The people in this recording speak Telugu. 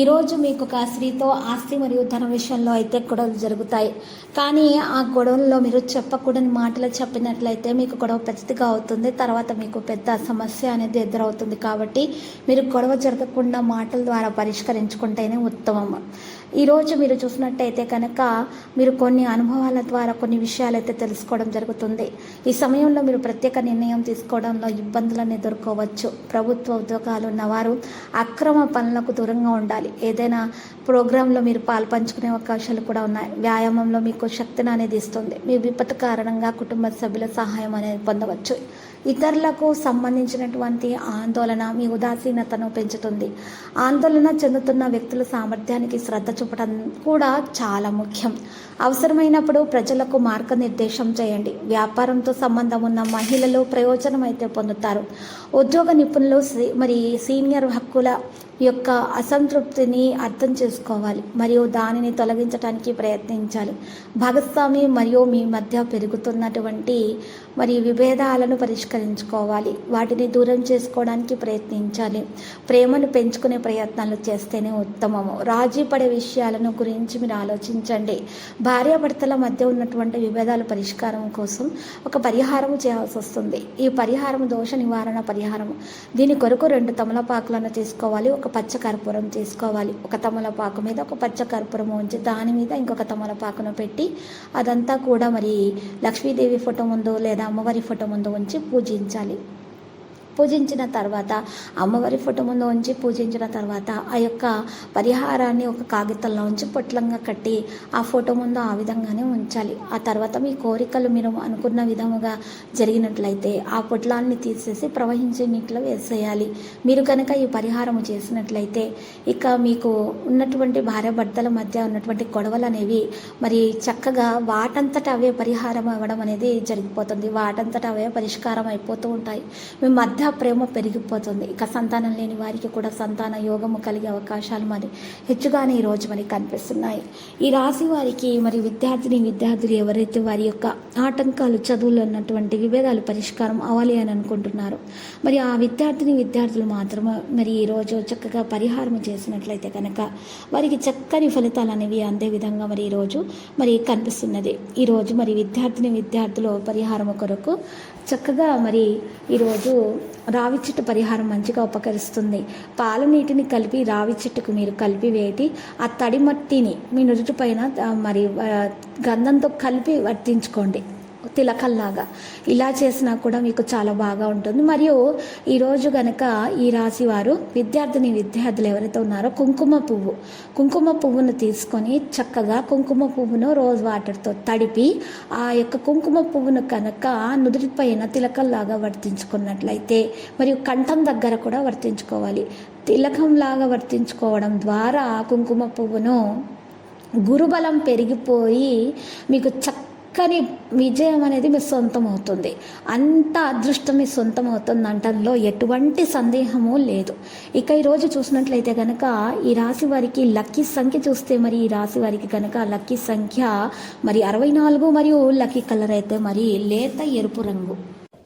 ఈరోజు మీకు ఒక స్త్రీతో ఆస్తి మరియు ధన విషయంలో అయితే గొడవలు జరుగుతాయి. కానీ ఆ గొడవల్లో మీరు చెప్పకూడని మాటలు చెప్పినట్లయితే మీకు గొడవ పెద్దదిగా అవుతుంది. తర్వాత మీకు పెద్ద సమస్య అనేది ఎదురవుతుంది కాబట్టి మీరు గొడవ జరగకుండా మాటల ద్వారా పరిష్కరించుకుంటేనే ఉత్తమం. ఈరోజు మీరు చూసినట్టయితే కనుక మీరు కొన్ని అనుభవాల ద్వారా కొన్ని విషయాలు అయితే తెలుసుకోవడం జరుగుతుంది. ఈ సమయంలో మీరు ప్రత్యేక నిర్ణయం తీసుకోవడంలో ఇబ్బందులను ఎదుర్కోవచ్చు ప్రభుత్వ ఉద్యోగాలు ఉన్నవారు అక్రమ పనులకు దూరంగా ఉండాలి. ఏదైనా ప్రోగ్రాంలో మీరు పాల్పంచుకునే అవకాశాలు కూడా ఉన్నాయి. వ్యాయామంలో మీకు శక్తిని అనేది ఇస్తుంది. మీ విపత్తు కారణంగా కుటుంబ సభ్యుల సహాయం అనేది పొందవచ్చు. ఇతరులకు సంబంధించినటువంటి ఆందోళన మీ ఉదాసీనతను పెంచుతుంది. ఆందోళన చెందుతున్న వ్యక్తుల సామర్థ్యానికి శ్రద్ధ చూపడం కూడా చాలా ముఖ్యం. అవసరమైనప్పుడు ప్రజలకు మార్గనిర్దేశం చేయండి. వ్యాపారంతో సంబంధం ఉన్న మహిళలు ప్రయోజనం అయితే పొందుతారు. ఉద్యోగ నిపుణులు సీ- మరి సీనియర్ హక్కుల యొక్క అసంతృప్తిని అర్థం చేసుకోవాలి. మరియు దానిని తొలగించడానికి ప్రయత్నించాలి. భాగస్వామి మరియు మీ మధ్య పెరుగుతున్నటువంటి మరి విభేదాలను పరిష్కరించుకోవాలి. వాటిని దూరం చేసుకోవడానికి ప్రయత్నించాలి. ప్రేమను పెంచుకునే ప్రయత్నాలు చేస్తేనే ఉత్తమము. రాజీ పడే విషయం విషయాలను గురించి మీరు ఆలోచించండి. భార్యాభర్తల మధ్య ఉన్నటువంటి విభేదాల పరిష్కారం కోసం ఒక పరిహారం చేయాల్సి వస్తుంది. ఈ పరిహారం దోష నివారణ పరిహారం దీని కొరకు రెండు తమలపాకులను తీసుకోవాలి ఒక పచ్చ కర్పూరం తీసుకోవాలి. ఒక తమలపాకు మీద ఒక పచ్చ కర్పూరం ఉంచి దాని మీద ఇంకొక తమలపాకును పెట్టి అదంతా కూడా మరి లక్ష్మీదేవి ఫోటో ముందు లేదా అమ్మవారి ఫోటో ముందు ఉంచి పూజించాలి. పూజించిన తర్వాత అమ్మవారి ఫోటో ముందు ఉంచి పూజించిన తర్వాత ఆ యొక్క పరిహారాన్ని ఒక కాగితంలో ఉంచి పొట్లంగా కట్టి ఆ ఫోటో ముందు ఆ విధంగానే ఉంచాలి. ఆ తర్వాత మీ కోరికలు మీరు అనుకున్న విధముగా జరిగినట్లయితే ఆ పొట్లాన్ని తీసేసి ప్రవహించే నీటిలో వేసేయాలి. మీరు కనుక ఈ పరిహారం చేసినట్లయితే ఇక మీకు ఉన్నటువంటి భార్యాభర్తల మధ్య ఉన్నటువంటి గొడవలు అనేవి మరి చక్కగా వాటంతట అవే పరిహారం అవ్వడం అనేది జరిగిపోతుంది. వాటంతట అవే పరిష్కారం అయిపోతూ ఉంటాయి. మీ మధ్య ప్రేమ పెరిగిపోతుంది. ఇక సంతానం లేని వారికి కూడా సంతాన యోగము కలిగే అవకాశాలు మరి హెచ్చుగానే ఈరోజు మనకి కనిపిస్తున్నాయి. ఈ రాశి వారికి మరి విద్యార్థిని విద్యార్థులు ఎవరైతే వారి యొక్క ఆటంకాలు చదువులు ఉన్నటువంటి విభేదాలు పరిష్కారం అవ్వాలి అని అనుకుంటున్నారు మరి ఆ విద్యార్థిని విద్యార్థులు మాత్రమే మరి ఈరోజు చక్కగా పరిహారం చేసినట్లయితే కనుక వారికి చక్కని ఫలితాలు అనేవి అందే విధంగా మరి ఈరోజు మరి కనిపిస్తున్నది. ఈరోజు మరి విద్యార్థిని విద్యార్థులు పరిహారం కొరకు చక్కగా మరి ఈరోజు రావి చెట్టు పరిహారం మంచిగా ఉపకరిస్తుంది. పాల నీటిని కలిపి రావి చెట్టుకు మీరు కలిపి వేటి ఆ తడి మట్టిని మీ నుదుటిపైన మరి గంధంతో కలిపి వర్తించుకోండి. తిలకల్లాగా. ఇలా చేసినా కూడా మీకు చాలా బాగా ఉంటుంది. మరియు ఈరోజు గనక ఈ రాశి వారు విద్యార్థిని విద్యార్థులు ఎవరైతే ఉన్నారో కుంకుమ పువ్వు. కుంకుమ పువ్వును తీసుకొని చక్కగా కుంకుమ పువ్వును రోజ్ వాటర్తో తడిపి ఆ యొక్క కుంకుమ పువ్వును కనుక నుదుటిపైన తిలకల్లాగా వర్తించుకున్నట్లయితే మరియు కంఠం దగ్గర కూడా వర్తించుకోవాలి. తిలకంలాగా వర్తించుకోవడం ద్వారా కుంకుమ పువ్వును గురుబలం పెరిగిపోయి మీకు చక్క కానీ విజయం అనేది మీ సొంతం అవుతుంది అంత అదృష్టం మీ సొంతం అవుతుంది అంటంలో ఎటువంటి సందేహము లేదు. ఇక ఈరోజు చూసినట్లయితే కనుక ఈ రాశి వారికి లక్కీ సంఖ్య చూస్తే మరి ఈ రాశి వారికి కనుక లక్కీ సంఖ్య మరి అరవై నాలుగు మరియు లక్కీ కలర్ అయితే మరి లేత ఎరుపు రంగు.